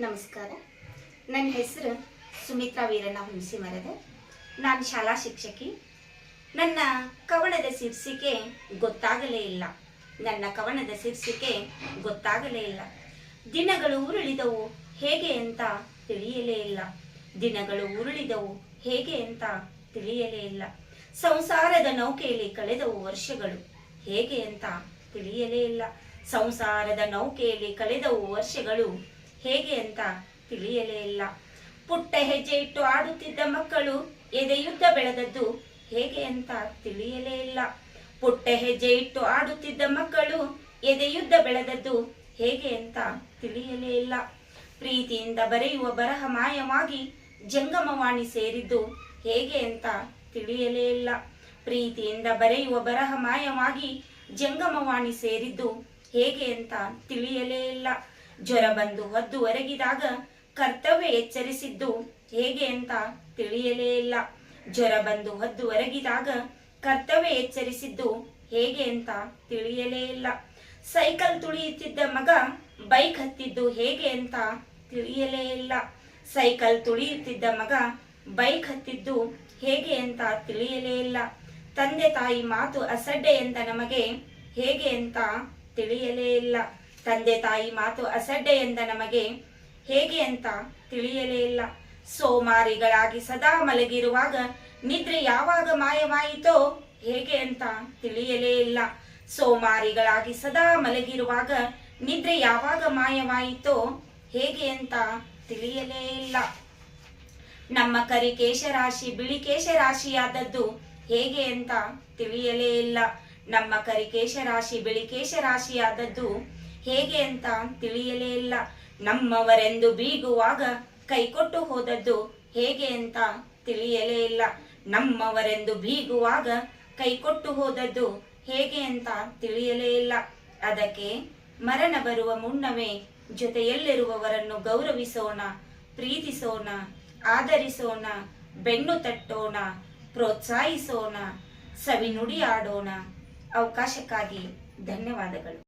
ನಮಸ್ಕಾರ. ನನ್ನ ಹೆಸರು ಸುಮಿತ್ರಾ ವೀರಣ್ಣ ಹುಣಸಿ ಮರದ. ನಾನು ಶಾಲಾ ಶಿಕ್ಷಕಿ. ನನ್ನ ಕವನದ ಶೀರ್ಷಿಕೆ ಗೊತ್ತಾಗಲೇ ಇಲ್ಲ. ನನ್ನ ಕವನದ ಶೀರ್ಷಿಕೆ ಗೊತ್ತಾಗಲೇ ಇಲ್ಲ. ದಿನಗಳು ಉರುಳಿದವು ಹೇಗೆ ಅಂತ ತಿಳಿಯಲೇ ಇಲ್ಲ. ದಿನಗಳು ಉರುಳಿದವು ಹೇಗೆ ಅಂತ ತಿಳಿಯಲೇ ಇಲ್ಲ. ಸಂಸಾರದ ನೌಕೆಯಲ್ಲಿ ಕಳೆದವು ವರ್ಷಗಳು ಹೇಗೆ ಅಂತ ತಿಳಿಯಲೇ ಇಲ್ಲ. ಸಂಸಾರದ ನೌಕೆಯಲ್ಲಿ ಕಳೆದವು ವರ್ಷಗಳು ಹೇಗೆ ಅಂತ ತಿಳಿಯಲೇ ಇಲ್ಲ. ಪುಟ್ಟ ಹೆಜ್ಜೆ ಇಟ್ಟು ಆಡುತ್ತಿದ್ದ ಮಕ್ಕಳು ಎದೆಯುದ್ದ ಬೆಳೆದದ್ದು ಹೇಗೆ ಅಂತ ತಿಳಿಯಲೇ ಇಲ್ಲ. ಪುಟ್ಟ ಹೆಜ್ಜೆ ಇಟ್ಟು ಆಡುತ್ತಿದ್ದ ಮಕ್ಕಳು ಎದೆಯುದ್ದ ಬೆಳೆದದ್ದು ಹೇಗೆ ಅಂತ ತಿಳಿಯಲೇ ಇಲ್ಲ. ಪ್ರೀತಿಯಿಂದ ಬರೆಯುವ ಬರಹ ಮಾಯವಾಗಿ ಜಂಗಮವಾಣಿ ಸೇರಿದ್ದು ಹೇಗೆ ಅಂತ ತಿಳಿಯಲೇ ಇಲ್ಲ. ಪ್ರೀತಿಯಿಂದ ಬರೆಯುವ ಬರಹ ಮಾಯವಾಗಿ ಜಂಗಮವಾಣಿ ಸೇರಿದ್ದು ಹೇಗೆ ಅಂತ ತಿಳಿಯಲೇ ಇಲ್ಲ. ಜ್ವರ ಬಂದು ಹೊದ್ದು ಒರಗಿದಾಗ ಕರ್ತವ್ಯ ಎಚ್ಚರಿಸಿದ್ದು ಹೇಗೆ ಅಂತ ತಿಳಿಯಲೇ ಇಲ್ಲ. ಜ್ವರ ಬಂದು ಹೊದ್ದು ಒರಗಿದಾಗ ಕರ್ತವ್ಯ ಎಚ್ಚರಿಸಿದ್ದು ಹೇಗೆ ಅಂತ ತಿಳಿಯಲೇ ಇಲ್ಲ. ಸೈಕಲ್ ತುಳಿಯುತ್ತಿದ್ದ ಮಗ ಬೈಕ್ ಹತ್ತಿದ್ದು ಹೇಗೆ ಅಂತ ತಿಳಿಯಲೇ ಇಲ್ಲ. ಸೈಕಲ್ ತುಳಿಯುತ್ತಿದ್ದ ಮಗ ಬೈಕ್ ಹತ್ತಿದ್ದು ಹೇಗೆ ಅಂತ ತಿಳಿಯಲೇ ಇಲ್ಲ. ತಂದೆ ತಾಯಿ ಮಾತು ಅಸಡ್ಡೆ ಎಂದ ನಮಗೆ ಹೇಗೆ ಅಂತ ತಿಳಿಯಲೇ ಇಲ್ಲ. ತಂದೆ ತಾಯಿ ಮಾತು ಅಸಡ್ಡೆ ಎಂದ ನಮಗೆ ಹೇಗೆ ಅಂತ ತಿಳಿಯಲೇ ಇಲ್ಲ. ಸೋಮಾರಿಗಳಾಗಿ ಸದಾ ಮಲಗಿರುವಾಗ ನಿದ್ರೆ ಯಾವಾಗ ಮಾಯವಾಯಿತೋ ಹೇಗೆ ಅಂತ ತಿಳಿಯಲೇ ಇಲ್ಲ. ಸೋಮಾರಿಗಳಾಗಿ ಸದಾ ಮಲಗಿರುವಾಗ ನಿದ್ರೆ ಯಾವಾಗ ಮಾಯವಾಯಿತೋ ಹೇಗೆ ಅಂತ ತಿಳಿಯಲೇ ಇಲ್ಲ. ನಮ್ಮ ಕರಿ ಕೇಶರಾಶಿ ಬಿಳಿ ಕೇಶರಾಶಿಯಾದದ್ದು ಹೇಗೆ ಅಂತ ತಿಳಿಯಲೇ ಇಲ್ಲ. ನಮ್ಮ ಕರಿಕೇಶ ರಾಶಿ ಬಿಳಿಕೇಶ ರಾಶಿಯಾದದ್ದು ಹೇಗೆ ಅಂತ ತಿಳಿಯಲೇ ಇಲ್ಲ. ನಮ್ಮವರೆಂದು ಬೀಗುವಾಗ ಕೈಕೊಟ್ಟು ಹೋದದ್ದು ಹೇಗೆ ಅಂತ ತಿಳಿಯಲೇ ಇಲ್ಲ. ನಮ್ಮವರೆಂದು ಬೀಗುವಾಗ ಕೈಕೊಟ್ಟು ಹೋದದ್ದು ಹೇಗೆ ಅಂತ ತಿಳಿಯಲೇ ಇಲ್ಲ. ಅದಕ್ಕೆ ಮರಣ ಬರುವ ಮುನ್ನವೇ ಜೊತೆಯಲ್ಲಿರುವವರನ್ನು ಗೌರವಿಸೋಣ, ಪ್ರೀತಿಸೋಣ ಆದರಿಸೋಣ ಬೆನ್ನು ತಟ್ಟೋಣ, ಪ್ರೋತ್ಸಾಹಿಸೋಣ ಸವಿನುಡಿ ಆಡೋಣ ಅವಕಾಶಕ್ಕಾಗಿ ಧನ್ಯವಾದಗಳು.